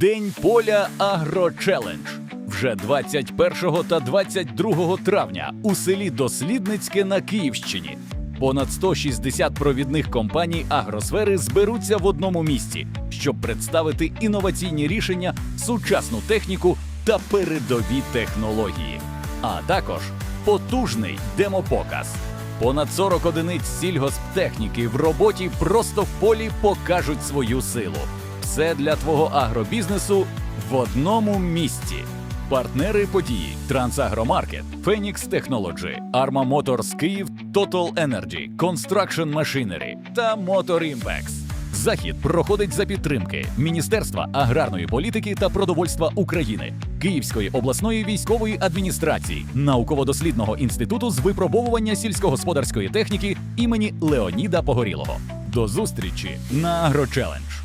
День поля Агрочелендж. Вже 21 та 22 травня у селі Дослідницьке на Київщині. Понад 160 провідних компаній агросфери зберуться в одному місці, щоб представити інноваційні рішення, сучасну техніку та передові технології. А також потужний демопоказ. Понад 40 одиниць сільгосптехніки в роботі просто в полі покажуть свою силу. Все для твого агробізнесу в одному місці. Партнери події Трансагромаркет, Phoenix Technology, Arma Motors Київ, Total Energy, Construction Machinery та Motor Impex. Захід проходить за підтримки Міністерства аграрної політики та продовольства України, Київської обласної військової адміністрації, науково-дослідного інституту з випробовування сільськогосподарської техніки імені Леоніда Погорілого. До зустрічі на Агрочелендж!